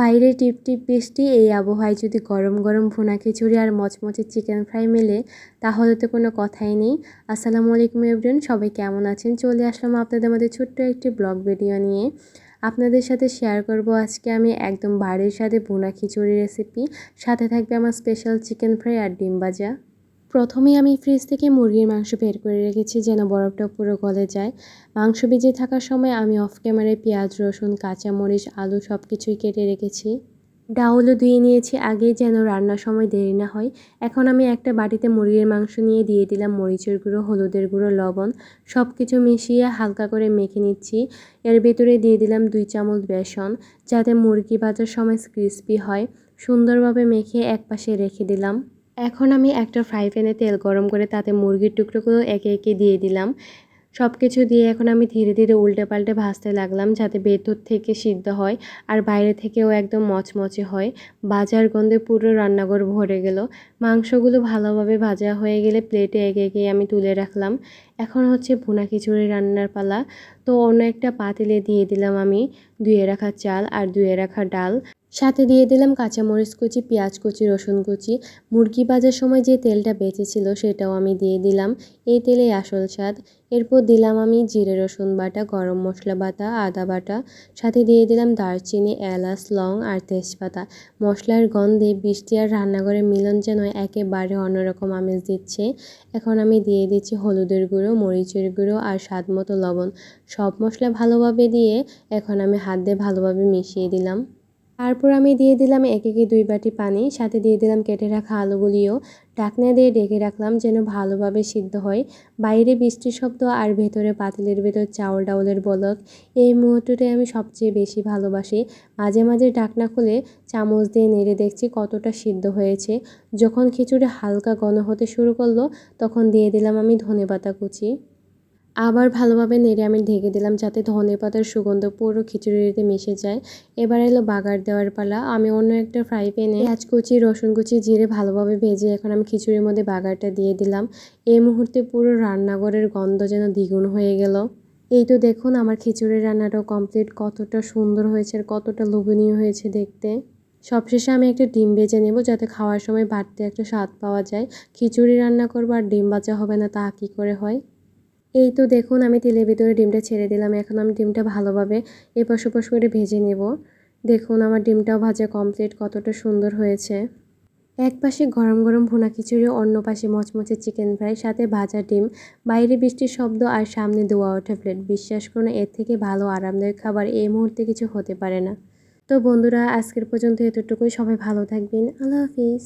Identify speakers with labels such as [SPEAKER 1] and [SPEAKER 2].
[SPEAKER 1] বাইরে টিপ টিপ বৃষ্টি, এই আবহাওয়ায় যদি গরম গরম ভুনা খিচুড়ি আর মচমচে চিকেন ফ্রাই মেলে, তাহলে তো কোনো কথাই নেই। আসসালামু আলাইকুম এভরিওয়ান, সবাই কেমন আছেন? চলে আসলাম আপনাদের মধ্যে ছোট্ট একটি ব্লগ ভিডিও নিয়ে। আপনাদের সাথে শেয়ার করব আজকে আমি একদম বাড়ির সাথে ভুনা খিচুড়ি রেসিপি সাথে থাকবে আমার স্পেশাল চিকেন ফ্রাই আর ডিম ভাজা। প্রথমেই আমি ফ্রিজ থেকে মুরগির মাংস বের করে রেখেছি যেন বরফটা পুরো গলে যায়। মাংস ভিজে থাকার সময় আমি অফ ক্যামেরায় পেঁয়াজ, রসুন, কাঁচামরিচ, আলু সব কিছুই কেটে রেখেছি। ডাউলও ধুয়ে নিয়েছি আগেই যেন রান্নার সময় দেরি না হয়। এখন আমি একটা বাটিতে মুরগির মাংস নিয়ে দিয়ে দিলাম মরিচের গুঁড়ো, হলুদের গুঁড়ো, লবণ। সব কিছু মিশিয়ে হালকা করে মেখে নিচ্ছি। এর ভেতরে দিয়ে দিলাম দুই চামচ বেসন যাতে মুরগি ভাজার সময় ক্রিস্পি হয়। সুন্দরভাবে মেখে এক পাশে রেখে দিলাম। এখন আমি একটা ফ্রাই প্যানে তেল গরম করে তাতে মুরগির টুকরোগুলো একে একে দিয়ে দিলাম। সব কিছু দিয়ে এখন আমি ধীরে ধীরে উল্টে পাল্টে ভাজতে লাগলাম যাতে ভেতর থেকে সিদ্ধ হয় আর বাইরে থেকেও একদম মচমচে হয়। বাজার গন্ধে পুরো রান্নাঘর ভরে গেল। মাংসগুলো ভালোভাবে ভাজা হয়ে গেলে প্লেটে এগে এগে আমি তুলে রাখলাম। এখন হচ্ছে ভুনা খিচুড়ি রান্নার পালা। তো অন্য একটা পাতিলে দিয়ে দিলাম আমি। ধুয়ে রাখা চাল আর ধুয়ে রাখা ডাল। সাথে দিয়ে দিলাম কাঁচামরিচ কুচি, পেঁয়াজ কুচি, রসুন কুচি। মুরগি ভাজার সময় যে তেলটা বেঁচেছিল সেটাও আমি দিয়ে দিলাম। এই তেলে আসল স্বাদ। এরপর দিলাম আমি জিরে, রসুন বাটা, গরম মশলা বাটা, আদা বাটা। সাথে দিয়ে দিলাম দারচিনি, এলাচ, লং আর তেজপাতা। মশলার গন্ধে বৃষ্টি আর রান্নাঘরের মিলন যেন একেবারে অন্যরকম আমেজ দিচ্ছে। এখন আমি দিয়ে দিচ্ছি হলুদের গুঁড়ো, মরিচের গুঁড়ো আর স্বাদ মতো লবণ। সব মশলা ভালোভাবে দিয়ে এখন আমি হাত দিয়ে ভালোভাবে মিশিয়ে দিলাম। তারপর আমি দিয়ে দিলাম এক একে দুই বাটি পানি, সাথে দিয়ে দিলাম কেটে রাখা আলুগুলিও। ঢাকনা দিয়ে ডেকে রাখলাম যেন ভালোভাবে সিদ্ধ হয়। বাইরে বৃষ্টির শব্দ আর ভেতরে পাতিলের ভেতর চাউল ডাউলের বলক, এই মুহূর্তটাই আমি সবচেয়ে বেশি ভালোবাসি। মাঝে মাঝে ঢাকনা খুলে চামচ দিয়ে নেড়ে দেখছি কতটা সিদ্ধ হয়েছে। যখন খিচুড়ি হালকা ঘন হতে শুরু করল, তখন দিয়ে দিলাম আমি ধনে পাতা কুচি। আবার ভালোভাবে নেড়ে আমি ঢেকে দিলাম যাতে ধনে পাতার সুগন্ধ পুরো খিচুড়িতে মিশে যায়। এবার এলো বাগার দেওয়ার পালা। আমি অন্য একটা ফ্রাই প্যানে পেঁয়াজ কুচি, রসুন কুচি, জিরে ভালোভাবে ভেজে এখন আমি খিচুড়ির মধ্যে বাগারটা দিয়ে দিলাম। এই মুহূর্তে পুরো রান্নাঘরের গন্ধ যেন দ্বিগুণ হয়ে গেল। এই তো দেখুন আমার খিচুড়ির রান্নাটাও কমপ্লিট কতটা সুন্দর হয়েছে আর কতটা লোভনীয় হয়েছে দেখতে। সবশেষে আমি একটা ডিম বেজে নেব যাতে খাওয়ার সময় বাড়তে একটা স্বাদ পাওয়া যায়। খিচুড়ি রান্না করব আর ডিম বাজা হবে না তা কী করে হয়? এই তো দেখুন, আমি তেলের ভিতরে ডিমটা ছেড়ে দিলাম, এখন আমি ডিমটা ভালোভাবে এপাশ ওপাশ করে ভেজে নেব। দেখুন, আমার ডিমটাও ভাজা কমপ্লিট কতটা সুন্দর হয়েছে। এক পাশে গরম গরম ভুনা খিচুড়ি, অন্য পাশে মচমচে চিকেন ফ্রাই সাথে ভাজা ডিম। বাইরে বৃষ্টির শব্দ আর সামনে দোয়া ওঠা প্লেট বিশ্বাস করুন, এর থেকে ভালো আরামদায়ক খাবার এই মুহূর্তে কিছু হতে পারে না। তো বন্ধুরা, আজকের পর্যন্ত এতটুকুই। সবাই ভালো থাকবেন। আল্লাহ হাফিজ।